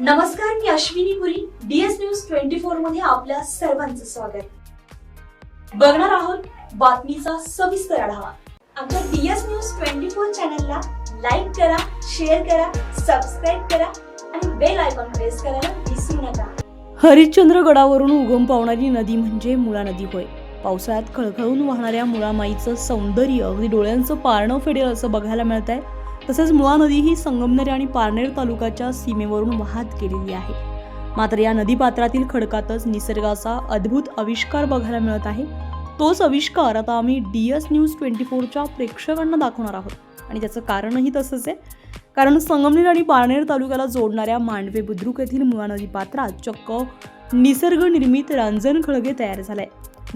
नमस्कार मी Ashwini Puri DS news twenty फोरमध्ये आपल्या सर्वांचं स्वागत. बघणार आहोत बातमीचा सविस्तर आढावा. आमच्या डीएस न्यूज ट्वेंटी फोर चॅनलला लाईक करा शेअर करा सबस्क्राईब करा आणि बेल आयकॉन प्रेस करायला विसरू नका. हरिश्चंद्र गडावरून उगम पावणारी नदी म्हणजे मुळा नदी होय. पावसाळ्यात खळखळून वाहणाऱ्या मुळामाईचं सौंदर्य अगदी डोळ्यांचं पारणं फेडेल असं बघायला मिळत आहे तसेच मुळा नदी ही संगमनेर आणि पारनेर तालुक्याच्या सीमेवरून वाहत गेलेली आहे. मात्र या नदीपात्रातील खडकातच निसर्गाचा अद्भुत आविष्कार बघायला मिळत आहे. तोच आविष्कार आता आम्ही डी एस न्यूज ट्वेंटी फोरच्या प्रेक्षकांना दाखवणार आहोत. आणि त्याचं कारणही तसंच आहे. कारण संगमनेर आणि पारनेर तालुक्याला जोडणाऱ्या मांडवे बुद्रुक येथील मुळा नदी पात्रात चक्क निसर्गनिर्मित रांजण खळगे तयार झाले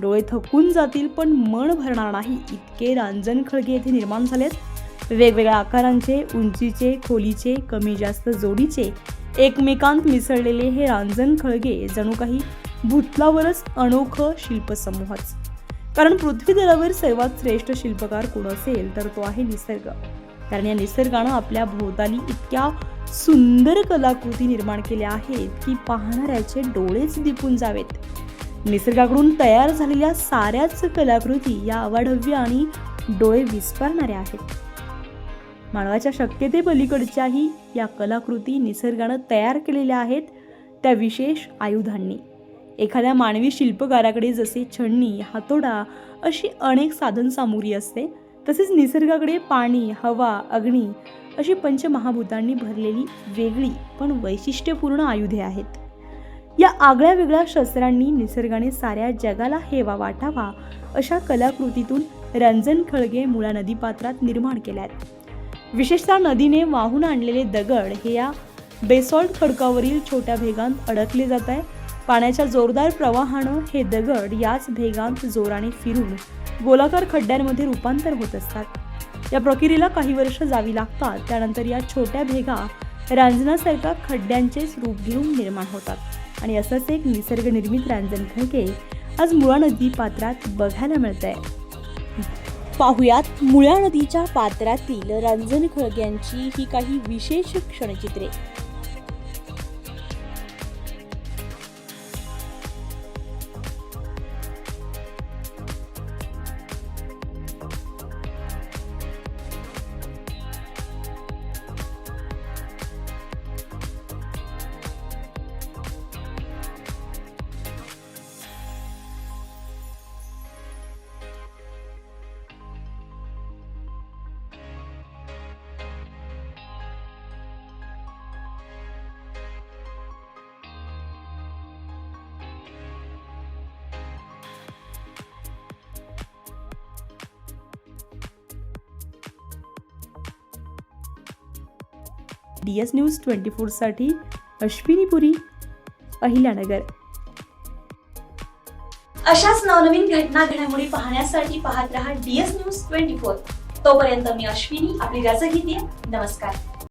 डोळे थकून जातील पण मन भरणार नाही. इतके रांजण खळगे येथे निर्माण झालेत. वेगवेगळ्या आकारांचे उंचीचे खोलीचे कमी जास्त जोडीचे एकमेकांत मिसळलेले हे रांजण खळगे जणू काही भूतलावरच अनोखं शिल्पसमूहच. कारण पृथ्वीतलावर सर्वात श्रेष्ठ शिल्पकार कोण असेल तर तो आहे निसर्ग. कारण या निसर्गानं आपल्या भोवताली इतक्या सुंदर कलाकृती निर्माण केल्या आहेत की पाहणाऱ्याचे डोळेच दिपून जावेत. निसर्गाकडून तयार झालेल्या साऱ्याच कलाकृती या अवाढव्य आणि डोळे विस्पारणाऱ्या आहेत. मानवाच्या शक्यते पलीकडच्याही या कलाकृती निसर्गानं तयार केलेल्या आहेत त्या विशेष आयुधांनी. एखाद्या मानवी शिल्पकाराकडे जसे छडणी हातोडा अशी अनेक साधनसामुग्री असते तसेच निसर्गाकडे पाणी हवा अग्नी अशी पंचमहाभूतांनी भरलेली वेगळी पण वैशिष्ट्यपूर्ण आयुधे आहेत. या आगळ्या वेगळ्या शस्त्रांनी निसर्गाने साऱ्या जगाला हेवा वाटावा अशा कलाकृतीतून रंजन खळगे मुळा नदीपात्रात निर्माण केल्या आहेत विशेषतः नदीने वाहून आणलेले दगड हे या बेसॉल्ट खडकावरील छोट्या भेगांत अडकले जात आहे पाण्याच्या जोरदार प्रवाहानं हे दगड याच भेगांत जोराने फिरून गोलाकार खड्ड्यांमध्ये रूपांतर होत असतात. या प्रक्रियेला काही वर्ष जावी लागतात. त्यानंतर या छोट्या भेगा रांजणासारख्या खड्ड्यांचेच रूप घेऊन निर्माण होतात. आणि असंच एक निसर्गनिर्मित रांजण खडके आज मुळा नदी पात्रात बघायला मिळत आहे पाहुयात मुळा नदीच्या पात्रातील रंजन खळग्यांची ही काही विशेष क्षणचित्रे. डी एस न्यूज ट्वेंटी फोरसाठी अश्विनी पुरी अहिल्यानगर. अशाच नवनवीन घटना घडामोडी पाहण्यासाठी पाहत रहा डीएस न्यूज ट्वेंटी फोर. तोपर्यंत मी अश्विनी आपली रजा घेते. नमस्कार.